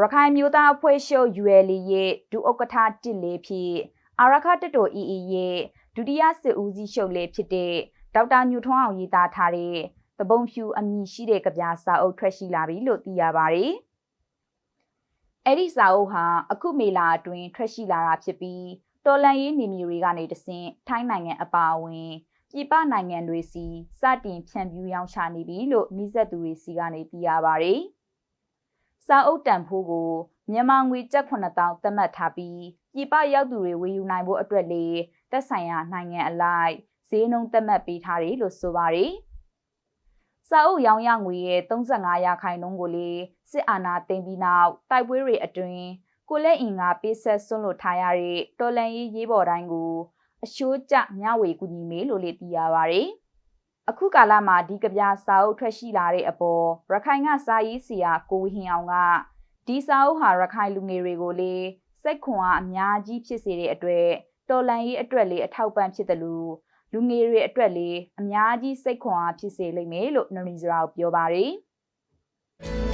ရခိုင်မျိုးသားအဖွဲ့ချုပ် ULA ရဲ့ဒုဥက္ကဋ္ဌတစ်လေးဖြစ်အာရခတတော် EE ရဲ့ဒုတိယစစ်ဦးစီးချုပ်လေးဖြစ်တဲ့ဒေါက်တာညူထွန်းအောင်ရေးသားထားတဲ့သဘုံဖြူအမည်ရှိတဲ့ကြပြစာအုပ်ထွက်ရှိလာပြီလို့သိရပါတယ်။အဲ့ဒီစာအုပ်ဟာအခုမေလာအတွင်းထွက်ရှိလာတာဖြစ်ပြီးတော်လန်ရေးနေမျိုးတွေကနေတဆင့်ထိုင်းနိုင်ငံအပါအဝင်ပြည်ပနိုင်ငံတွေစီစတင်ဖြန့်ဖြူးရောင်းချနေပြီလို့နှိစက်သူတွေစီကနေသိရပါတယ်။ စာအုပ်တန်ဖိုးကိုမြန်မာငွေကျပ်9000သတ်မှတ်ထားပြီးပြည်ပရောက်သူတွေဝယ်ယူနိုင်ဖို့အတွက်လေသက်ဆိုင်ရာနိုင်ငံအလိုက်ဈေးနှုန်းသတ်မှတ်ပေးထားတယ်လို့ဆိုပါတယ်။စာအုပ်ရောင်းရငွေရဲ့35ရာခိုင်နှုန်းကိုလေစစ်အာဏာသိမ်းပြီးနောက်တိုက်ပွဲတွေအတွင်းကိုလက်အင်ကပေးဆက်ဆွန့်လွတ်ထားရတဲ့တော်လန်ရေးရေးပေါ်တိုင်းကိုအရှိုးကျမျှဝေကူညီမေလို့လေသိရပါတယ်။ အခုကာလမှာဒီကဗျာစာအုပ်ထွက်ရှိလာတဲ့အပေါ်ရခိုင်ကစာရေးဆရာကိုဝင်းအောင်ကဒီစာအုပ်ဟာရခိုင်လူငယ်တွေကိုလေစိတ်ခွန်အားအများကြီးဖြစ်စေတဲ့အတွက်တော်လန်ရေးအတွက်လေအထောက်ပံ့ဖြစ်တယ်လို့လူငယ်တွေအတွက်လေအများကြီးစိတ်ခွန်အားဖြစ်စေလိမ့်မယ်လို့နရီဇရာကိုပြောပါတယ်။